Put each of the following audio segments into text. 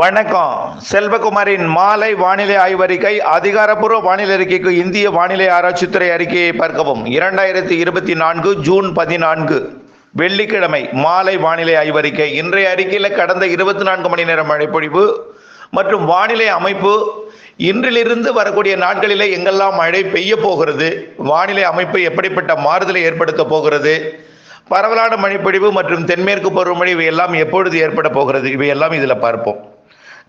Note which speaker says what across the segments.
Speaker 1: வணக்கம். செல்வகுமாரின் மாலை வானிலை ஆய்வறிக்கை அதிகாரப்பூர்வ வானிலை அறிக்கைக்கு இந்திய வானிலை ஆராய்ச்சித்துறை அறிக்கையை பார்க்கவும். இரண்டாயிரத்தி இருபத்தி நான்கு ஜூன் பதினான்கு வெள்ளிக்கிழமை மாலை வானிலை ஆய்வறிக்கை. இன்றைய அறிக்கையில் கடந்த இருபத்தி நான்கு மணி நேரம் மழைப்பொழிவு மற்றும் வானிலை அமைப்பு. இன்றிலிருந்து வரக்கூடிய நாட்களிலே எங்கெல்லாம் மழை பெய்ய போகிறது வானிலை அமைப்பு எப்படிப்பட்ட மாறுதலை ஏற்படுத்த போகிறது பரவலான மழைப்பொழிவு மற்றும் தென்மேற்கு பருவமழை இவையெல்லாம் எப்பொழுது ஏற்பட போகிறது இவையெல்லாம் இதில் பார்ப்போம்.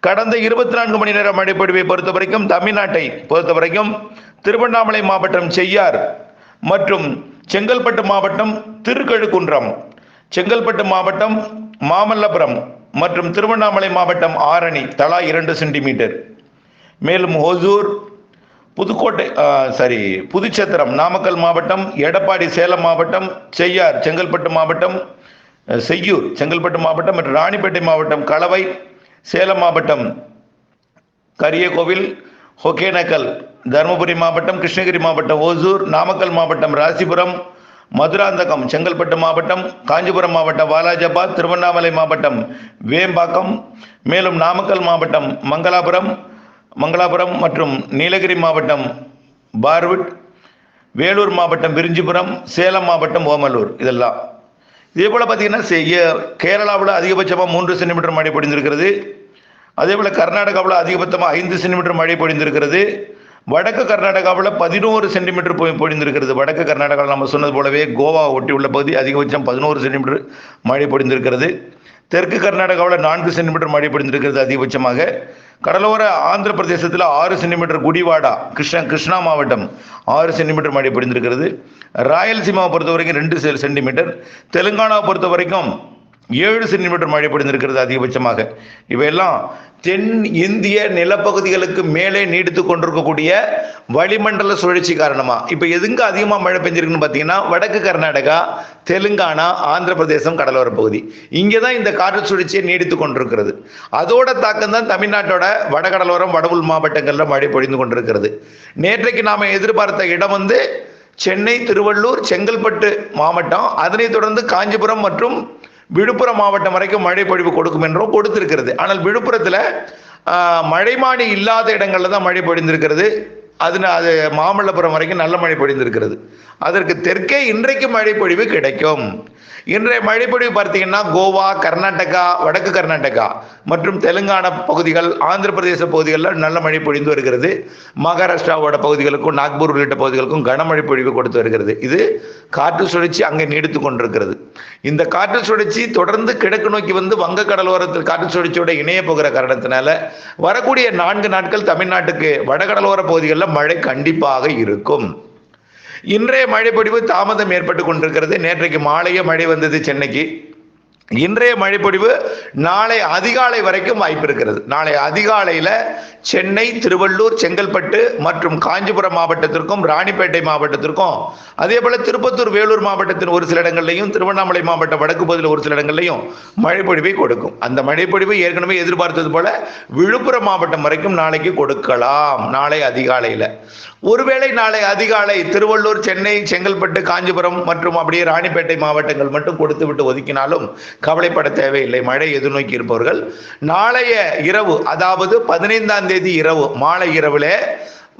Speaker 1: கடந்த இருபத்தி நான்கு மணி நேரம் மழைப்பொழிவை பொறுத்த வரைக்கும் தமிழ்நாட்டை பொறுத்த வரைக்கும் திருவண்ணாமலை மாவட்டம் செய்யார் மற்றும் செங்கல்பட்டு மாவட்டம் திருக்கழுக்குன்றம். செங்கல்பட்டு மாவட்டம் மாமல்லபுரம் மற்றும் திருவண்ணாமலை மாவட்டம் ஆரணி தலா இரண்டு சென்டிமீட்டர். மேலும் ஒசூர் புதுக்கோட்டை சாரி புதுச்சத்திரம் நாமக்கல் மாவட்டம் எடப்பாடி சேலம் மாவட்டம் செய்யார் செங்கல்பட்டு மாவட்டம் செய்யூர் செங்கல்பட்டு மாவட்டம் மற்றும் ராணிப்பேட்டை மாவட்டம் கலவை சேலம் மாவட்டம் கரியகோவில் ஒகேனக்கல் தருமபுரி மாவட்டம் கிருஷ்ணகிரி மாவட்டம் ஓசூர் நாமக்கல் மாவட்டம் ராசிபுரம் மதுராந்தகம் செங்கல்பட்டு மாவட்டம் காஞ்சிபுரம் மாவட்டம் வாலாஜாபாத் திருவண்ணாமலை மாவட்டம் வேம்பாக்கம் மேலும் நாமக்கல் மாவட்டம் மங்களாபுரம் மங்களாபுரம் மற்றும் நீலகிரி மாவட்டம் பார்வுட் வேலூர் மாவட்டம் விரிஞ்சிபுரம் சேலம் மாவட்டம் ஓமலூர் இதெல்லாம். இதே போல் பார்த்தீங்கன்னா செய்ய கேரளாவில் அதிகபட்சமாக மூன்று சென்டிமீட்டர் மழை பொழிந்திருக்கிறது. அதே போல் கர்நாடகாவில் அதிகபட்சமாக ஐந்து சென்டிமீட்டர் மழை பொழிந்திருக்கிறது. வடக்கு கர்நாடகாவில் பதினோரு சென்டிமீட்டர் போய் பொழிந்திருக்கிறது. வடக்கு கர்நாடகாவில் நம்ம சொன்னது போலவே கோவா ஒட்டி உள்ள பகுதி அதிகபட்சம் பதினோரு சென்டிமீட்டர் மழை பொழிந்திருக்கிறது. தெற்கு கர்நாடகாவில் நான்கு சென்டிமீட்டர் மழை பொழிந்திருக்கிறது அதிகபட்சமாக. கடலோர ஆந்திர பிரதேசத்தில் ஆறு சென்டிமீட்டர் குடிவாடா கிருஷ்ண கிருஷ்ணா மாவட்டம் ஆறு சென்டிமீட்டர் மழை பொழிந்திருக்கிறது. ராயலசீமாவை பொறுத்த வரைக்கும் ரெண்டு சென்டிமீட்டர். தெலுங்கானாவை பொறுத்த வரைக்கும் ஏழு சென்டிமீட்டர் மழை பொழிந்திருக்கிறது அதிகபட்சமாக. இவையெல்லாம் தென் இந்திய நிலப்பகுதிகளுக்கு மேலே நீடித்து கொண்டிருக்கக்கூடிய வளிமண்டல சுழற்சி காரணமா. இப்போ எதுங்க அதிகமாக மழை பெஞ்சிருக்குன்னு பார்த்தீங்கன்னா வடக்கு கர்நாடகா தெலுங்கானா ஆந்திர பிரதேசம் கடலோர பகுதி. இங்கே தான் இந்த காற்று சுழற்சியை நீடித்து கொண்டிருக்கிறது. அதோட தாக்கம் தான் தமிழ்நாட்டோட வடகடலோரம் வடவுள் மாவட்டங்களில் மழை பொழிந்து கொண்டிருக்கிறது. நேற்றைக்கு நாம எதிர்பார்த்த இடம் வந்து சென்னை திருவள்ளூர் செங்கல்பட்டு மாவட்டம் அதனைத் தொடர்ந்து காஞ்சிபுரம் மற்றும் விழுப்புரம் மாவட்டம் வரைக்கும் மழை பொழிவு கொடுக்கும் என்றும் கொடுத்திருக்கிறது. ஆனால் விழுப்புரத்தில் மழைமானி இல்லாத இடங்கள்ல தான் மழை பொழிந்திருக்கிறது. அது அது மாமல்லபுரம் வரைக்கும் நல்ல மழை பொழிந்திருக்கிறது. அதற்கு தெற்கே இன்றைக்கு மழைப்பொழிவு கிடைக்கும். இன்றைய மழைப்பொழிவு பார்த்தீங்கன்னா கோவா கர்நாடகா வடக்கு கர்நாடகா மற்றும் தெலுங்கானா பகுதிகள் ஆந்திர பிரதேச பகுதிகளில் நல்ல மழை பொழிந்து வருகிறது. மகாராஷ்டிராவோட பகுதிகளுக்கும் நாக்பூர் உள்ளிட்ட பகுதிகளுக்கும் கனமழை பொழிவு கொடுத்து வருகிறது. இது காற்று சுழற்சி அங்கே நீடித்து கொண்டிருக்கிறது. இந்த காற்று சுழற்சி தொடர்ந்து கிழக்கு நோக்கி வந்து வங்க கடலோரத்தில் காற்று சுழற்சியோட இணைய போகிற காரணத்தினால வரக்கூடிய நான்கு நாட்கள் தமிழ்நாட்டுக்கு வடகடலோர பகுதிகளில் மழை கண்டிப்பாக இருக்கும். இன்றைய மழைப்பொழிவு தாமதம் ஏற்பட்டு கொண்டிருக்கிறது. நேற்றைக்கு மாலையே மழை வந்தது சென்னைக்கு. இன்றைய மழைப்பொழிவு நாளை அதிகாலை வரைக்கும் வாய்ப்பு இருக்கிறது நாளை அதிகாலையில் சென்னை திருவள்ளூர் செங்கல்பட்டு மற்றும் காஞ்சிபுரம் மாவட்டத்திற்கும் ராணிப்பேட்டை மாவட்டத்திற்கும் அதே போல திருப்பத்தூர் வேலூர் மாவட்டத்தின் ஒரு சில இடங்கள்லையும் திருவண்ணாமலை மாவட்ட வடக்கு பகுதியில் ஒரு சில இடங்கள்லையும் மழைப்பொழிவை கொடுக்கும். அந்த மழைப்பொழிவு ஏற்கனவே எதிர்பார்த்தது போல விழுப்புரம் மாவட்டம் வரைக்கும் நாளைக்கு கொடுக்கலாம். நாளை அதிகாலையில். ஒருவேளை நாளை அதிகாலை திருவள்ளூர் சென்னை செங்கல்பட்டு காஞ்சிபுரம் மற்றும் அப்படியே ராணிப்பேட்டை மாவட்டங்கள் மட்டும் கொடுத்து விட்டு ஒதுக்கினாலும் கவலைப்பட தேவையில்லை. மழை எதிர்நோக்கி இருப்பவர்கள் நாளைய இரவு அதாவது பதினைந்தாம் தேதி இரவு மாலை இரவுல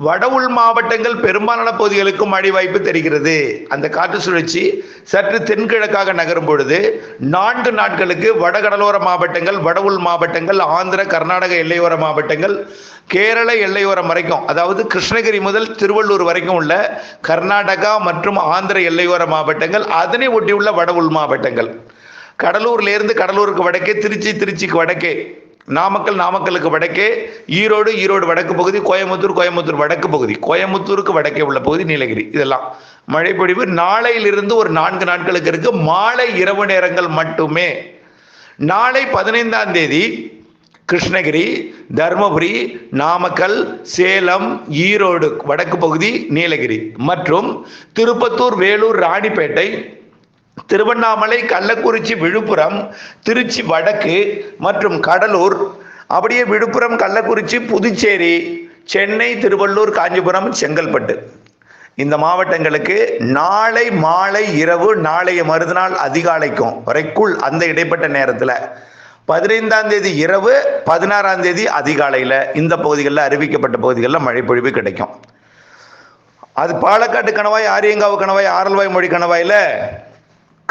Speaker 1: வடவுள் மாவட்டங்கள் பெரும்பாலான பகுதிகளுக்கும் மழை வாய்ப்பு தெரிகிறது. அந்த காற்று சுழற்சி சற்று தென்கிழக்காக நகரும் பொழுது நான்கு நாட்களுக்கு வடகடலோர மாவட்டங்கள் வடவுள் மாவட்டங்கள் ஆந்திர கர்நாடக எல்லையோர மாவட்டங்கள் கேரள எல்லையோரம் வரைக்கும் அதாவது கிருஷ்ணகிரி முதல் திருவள்ளூர் வரைக்கும் உள்ள கர்நாடகா மற்றும் ஆந்திர எல்லையோர மாவட்டங்கள் அதனை ஒட்டியுள்ள வடவுள் மாவட்டங்கள். கடலூர்ல இருந்து கடலூருக்கு வடக்கே திருச்சி திருச்சிக்கு வடக்கே நாமக்கல் நாமக்கலுக்கு வடக்கே ஈரோடு ஈரோடு வடக்கு பகுதி கோயம்புத்தூர் கோயம்புத்தூர் வடக்கு பகுதி கோயம்புத்தூருக்கு வடக்கே உள்ள பகுதி நீலகிரி இதெல்லாம். மழைப்பொழிவு நாளையிலிருந்து ஒரு நான்கு நாட்களுக்கு இருக்கு. மாலை இரவு நேரங்கள் மட்டுமே. நாளை பதினைந்தாம் தேதி கிருஷ்ணகிரி தருமபுரி நாமக்கல் சேலம் ஈரோடு வடக்கு பகுதி நீலகிரி. மற்றும் திருப்பத்தூர் வேலூர் ராணிப்பேட்டை திருவண்ணாமலை கள்ளக்குறிச்சி விழுப்புரம் திருச்சி வடக்கு மற்றும் கடலூர். அப்படியே விழுப்புரம் கள்ளக்குறிச்சி புதுச்சேரி சென்னை திருவள்ளூர் காஞ்சிபுரம் செங்கல்பட்டு. இந்த மாவட்டங்களுக்கு நாளை மாலை இரவு நாளைய மறுநாள் அதிகாலைக்கும் வரைக்குள் அந்த இடைப்பட்ட நேரத்தில் பதினைந்தாம் தேதி இரவு பதினாறாம் தேதி அதிகாலையில் இந்த பகுதிகளில் அறிவிக்கப்பட்ட பகுதிகளில் மழை பொழிவு கிடைக்கும். அது பாலக்காட்டு கணவாய் ஆரியங்காவு கணவாய் ஆரல்வாய் மொழி கணவாயில்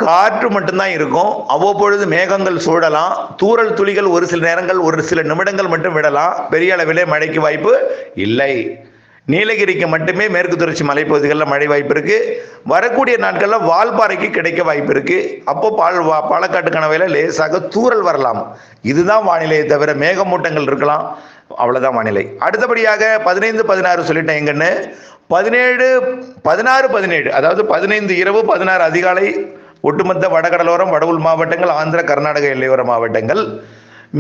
Speaker 1: காற்று மட்டும்தான் இருக்கும். அவ்வப்பொழுது மேகங்கள் சூழலாம். தூறல் துளிகள் ஒரு சில நேரங்கள் ஒரு சில நிமிடங்கள் மட்டும் விடலாம். பெரிய அளவிலே மழைக்கு வாய்ப்பு இல்லை. நீலகிரிக்கு மட்டுமே மேற்கு தொடர்ச்சி மலைப்பகுதிகளில் மழை வாய்ப்பு இருக்கு. வரக்கூடிய நாட்களில் வால்பாறைக்கு கிடைக்க வாய்ப்பு இருக்கு. அப்போ பால் வா- பாலக்காட்டு கணவையில் லேசாக தூறல் வரலாம். இதுதான் வானிலையை தவிர மேகமூட்டங்கள் இருக்கலாம். அவ்வளோதான் வானிலை. அடுத்தபடியாக பதினைந்து பதினாறு சொல்லிட்டேன் எங்கன்னு. பதினேழு பதினாறு பதினேழு அதாவது பதினைந்து இரவு பதினாறு அதிகாலை ஒட்டுமொத்த வடகடலோரம் வடவுள் மாவட்டங்கள் ஆந்திர கர்நாடக எல்லையோர மாவட்டங்கள்.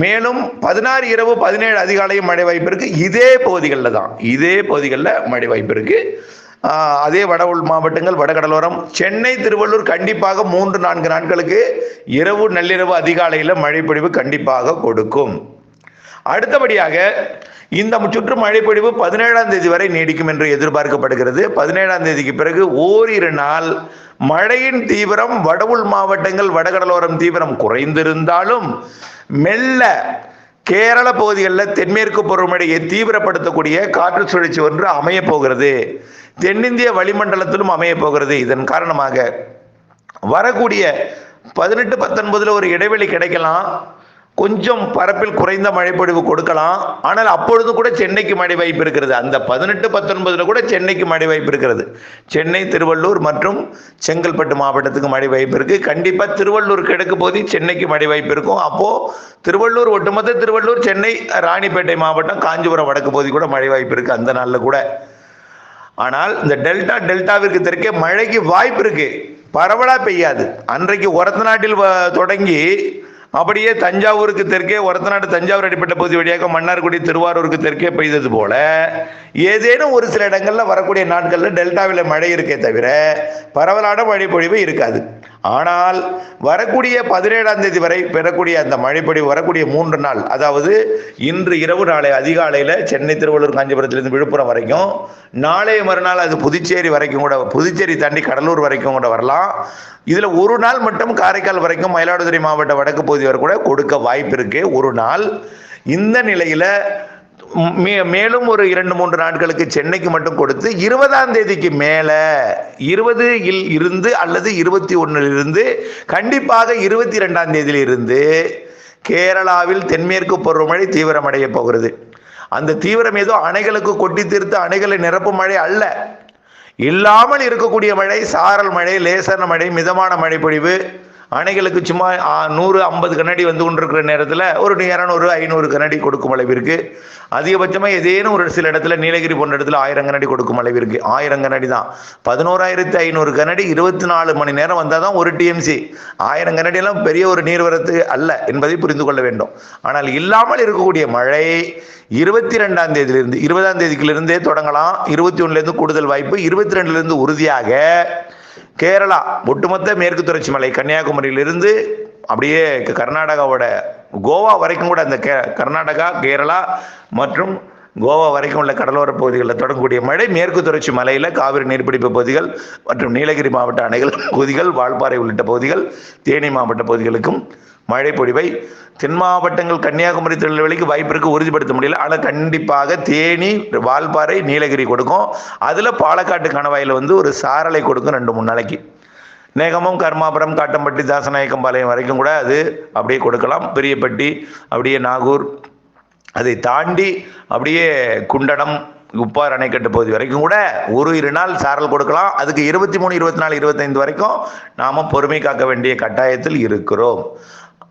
Speaker 1: மேலும் பதினாறு இரவு பதினேழு அதிகாலையும் மழை வாய்ப்பு இருக்கு. இதே பகுதிகளில் தான். இதே பகுதிகளில் மழை வாய்ப்பு இருக்கு. அதே வட உள் மாவட்டங்கள் வடகடலோரம் சென்னை திருவள்ளூர் கண்டிப்பாக மூன்று நான்கு நாட்களுக்கு இரவு நள்ளிரவு அதிகாலையில் மழைப்பொழிவு கண்டிப்பாக கொடுக்கும். அடுத்தபடியாக இந்த சுற்று மழைப்பொழிவு பதினேழாம் தேதி வரை நீடிக்கும் என்று எதிர்பார்க்கப்படுகிறது. பதினேழாம் தேதிக்கு பிறகு ஓரிரு நாள் மழையின் தீவிரம் வடவுள் மாவட்டங்கள் வடகடலோரம் தீவிரம் குறைந்திருந்தாலும் மெல்ல கேரள பகுதிகளில் தென்மேற்கு பருவமழையை தீவிரப்படுத்தக்கூடிய காற்று சுழற்சி ஒன்று அமையப் போகிறது. தென்னிந்திய வளிமண்டலத்திலும் அமையப் போகிறது. இதன் காரணமாக வரக்கூடிய பதினெட்டு பத்தொன்பதுல ஒரு இடைவெளி கிடைக்கலாம். கொஞ்சம் பரப்பில் குறைந்த மழைப்பொழிவு கொடுக்கலாம். ஆனால் அப்பொழுது கூட சென்னைக்கு மழை வாய்ப்பு இருக்கிறது. அந்த பதினெட்டு பத்தொன்பதுல கூட சென்னைக்கு மழை வாய்ப்பு இருக்கிறது. சென்னை திருவள்ளூர் மற்றும் செங்கல்பட்டு மாவட்டத்துக்கு மழை வாய்ப்பு இருக்கு. கண்டிப்பா திருவள்ளூர் கிழக்கு போதி சென்னைக்கு மழை வாய்ப்பு இருக்கும். அப்போ திருவள்ளூர் ஒட்டுமொத்த திருவள்ளூர் சென்னை ராணிப்பேட்டை மாவட்டம் காஞ்சிபுரம் வடக்கு பகுதி கூட மழை வாய்ப்பு இருக்கு அந்த நாளில் கூட. ஆனால் இந்த டெல்டா டெல்டாவிற்கு தெற்கே மழைக்கு வாய்ப்பு இருக்கு. பரவலா பெய்யாது. அன்றைக்கு ஒரத்த நாட்டில் வ- தொடங்கி அப்படியே தஞ்சாவூருக்கு தெற்கே ஒரத்தநாடு தஞ்சாவூர் அடிப்பட்ட பகுதி வழியாக மன்னார்குடி திருவாரூருக்கு தெற்கே பெய்தது போல ஏதேனும் ஒரு சில இடங்களில் வரக்கூடிய நாட்களில் டெல்டாவில் மழை இருக்கே தவிர பரவலான மழை பொழிவு இருக்காது. ஆனால் வரக்கூடிய பதினேழாம் தேதி வரை பெறக்கூடிய அந்த மழைப்பொழிவு வரக்கூடிய மூன்று நாள் அதாவது இன்று இரவு நாளை அதிகாலையில் சென்னை திருவள்ளூர் காஞ்சிபுரத்திலிருந்து விழுப்புரம் வரைக்கும் நாளைய மறுநாள் அது புதுச்சேரி வரைக்கும் கூட புதுச்சேரி தாண்டி கடலூர் வரைக்கும் கூட வரலாம். இதில் ஒரு நாள் மட்டும் காரைக்கால் வரைக்கும் மயிலாடுதுறை மாவட்ட வடக்கு பகுதி வரை கூட கொடுக்க வாய்ப்பு இருக்கு ஒரு நாள். இந்த நிலையில மேலும் ஒரு இரண்டு மூன்று நாட்களுக்கு சென்னைக்கு மட்டும் கொடுத்து இருபதாம் தேதிக்கு மேலே இருபது இல் இருந்து அல்லது இருபத்தி ஒன்றிலிருந்து இருந்து கண்டிப்பாக இருபத்தி ரெண்டாம் தேதியிலிருந்து கேரளாவில் தென்மேற்கு பருவமழை தீவிரமடைய போகிறது. அந்த தீவிரம் ஏதோ அணைகளுக்கு கொட்டி தீர்த்து அணைகளை நிரப்பும் மழை அல்ல. இல்லாமல் இருக்கக்கூடிய மழை சாரல் மழை லேசர் மழை மிதமான மழை பொழிவு அணைகளுக்கு சும்மா நூறு ஐம்பது கண்ணாடி வந்து கொண்டிருக்கிற நேரத்தில் ஒரு இரநூறு ஐநூறு கண்ணாடி கொடுக்கும் அளவிற்கு அதிகபட்சமாக ஏதேனும் ஒரு சில இடத்துல நீலகிரி போன்ற இடத்துல ஆயிரம் கண்ணாடி கொடுக்கும் அளவிற்கு ஆயிரம் கண்ணாடி தான். பதினோராயிரத்தி ஐநூறு கண்ணாடி இருபத்தி நாலு மணி நேரம் வந்தால் தான் ஒரு டிஎம்சி ஆயிரம் கண்ணாடியெல்லாம் பெரிய ஒரு நீர்வரத்து அல்ல என்பதை புரிந்து கொள்ள வேண்டும். ஆனால் இல்லாமல் இருக்கக்கூடிய மழை இருபத்தி ரெண்டாம் தேதியிலிருந்து இருபதாம் தேதிக்கிலிருந்தே தொடங்கலாம். இருபத்தி ஒன்றுலேருந்து கூடுதல் வாய்ப்பு இருபத்தி ரெண்டுலேருந்து உறுதியாக கேரளா ஒட்டுமொத்த மேற்கு தொடர்ச்சி மலை கன்னியாகுமரியிலிருந்து அப்படியே கர்நாடகாவோட கோவா வரைக்கும் கூட அந்த கே கர்நாடகா கேரளா மற்றும் கோவா வரைக்கும் உள்ள கடலோர பகுதிகளில் தொடங்கக்கூடிய மழை மேற்கு தொடர்ச்சி மலையில் காவிரி நீர்பிடிப்பு பகுதிகள் மற்றும் நீலகிரி மாவட்ட அணைகள் பகுதிகள் வால்பாறை உள்ளிட்ட பகுதிகள் தேனி மாவட்ட பகுதிகளுக்கும் மழை பொழிவை தென் மாவட்டங்கள் கன்னியாகுமரி திருநெல்வேலிக்கு வாய்ப்பிற்கு உறுதிப்படுத்த முடியல. ஆனால் கண்டிப்பாக தேனி வால்பாறை நீலகிரி கொடுக்கும். அதில் பாலக்காட்டு கணவாயில் வந்து ஒரு சாரலை கொடுக்கும் ரெண்டு மூணு நாளைக்கு. நேகமும் கர்மாபுரம் காட்டம்பட்டி தாசநாயக்கம்பாளையம் வரைக்கும் கூட அது அப்படியே கொடுக்கலாம். பெரியப்பட்டி அப்படியே நாகூர் அதை தாண்டி அப்படியே குண்டடம் உப்பார் அணைக்கட்டு பகுதி வரைக்கும் கூட ஒரு இரு நாள் சாரல் கொடுக்கலாம். அதுக்கு இருபத்தி மூணு இருபத்தி நாலு இருபத்தைந்து வரைக்கும் நாம பொறுமை காக்க வேண்டிய கட்டாயத்தில் இருக்கிறோம்.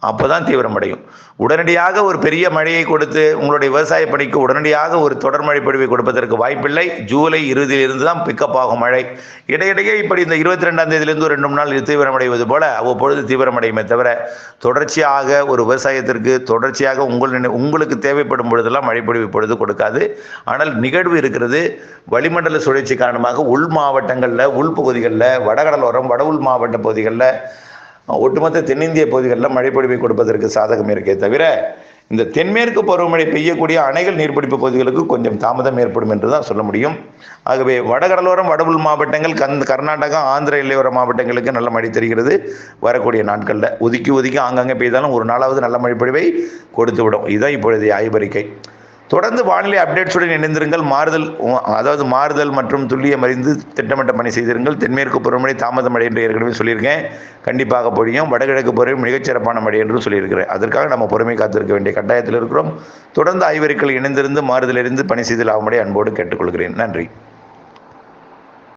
Speaker 1: அப்போதான் தீவிரமடையும் உடனடியாக ஒரு பெரிய மழையை கொடுத்து உங்களுடைய விவசாய பணிக்கு உடனடியாக ஒரு தொடர் மழை பொழிவை கொடுப்பதற்கு வாய்ப்பில்லை. ஜூலை இறுதியிலிருந்து தான் பிக்கப் ஆகும் மழை. இடையிடையே இப்படி இந்த இருபத்தி ரெண்டாம் தேதியிலிருந்து ஒரு ரெண்டு மூணு நாள் தீவிரமடைவது போல அவ்வப்பொழுது தீவிரமடையுமே தவிர தொடர்ச்சியாக ஒரு விவசாயத்திற்கு தொடர்ச்சியாக உங்கள் நினை- உங்களுக்கு தேவைப்படும் பொழுதெல்லாம் மழைப்பொழிவு பொழுது கொடுக்காது. ஆனால் நிகழ்வு இருக்கிறது. வளிமண்டல சுழற்சி காரணமாக உள் மாவட்டங்களில் உள்பகுதிகளில் வடகடலோரம் வட உள் மாவட்ட பகுதிகளில் ஒட்டுமொத்த தென்னிந்திய பகுதிகளில் மழைப்பொழிவை கொடுப்பதற்கு சாதகம் இருக்கே தவிர இந்த தென்மேற்கு பருவமழை பெய்யக்கூடிய அணைகள் நீர்பிடிப்பு பகுதிகளுக்கு கொஞ்சம் தாமதம் ஏற்படும் என்று தான் சொல்ல முடியும். ஆகவே வடகடலோரம் வடபுல் மாவட்டங்கள் கந் கர்நாடகா ஆந்திர எல்லையோர மாவட்டங்களுக்கு நல்ல மழை தெரிகிறது. வரக்கூடிய நாட்களில் ஒதுக்கி ஒதுக்கி ஆங்காங்கே பெய்தாலும் ஒரு நாளாவது நல்ல மழைப்பொழிவை கொடுத்து விடும். இதுதான் இப்பொழுதைய ஆய்வறிக்கை. தொடர்ந்து வானிலை அப்டேட்ஸுடன் இணைந்திருங்கள். மாறுதல் அதாவது மாறுதல் மற்றும் துல்லியம் அறிந்து திட்டமிட்ட பணி செய்திருங்கள். தென்மேற்கு பருவமழை தாமதம் மழை என்று ஏற்கனவே சொல்லியிருக்கேன். கண்டிப்பாக பொழியும். வடகிழக்கு பருவம் மிகச்சிறப்பான மழை என்று சொல்லியிருக்கிறேன். அதற்காக நம்ம பொறுமை காத்திருக்க வேண்டிய கட்டாயத்தில் இருக்கிறோம். தொடர்ந்து ஆய்வறிக்கையில் இணைந்திருந்து மாறுதலிருந்து பணி செய்தல் ஆகும்படி அன்போடு கேட்டுக்கொள்கிறேன். நன்றி.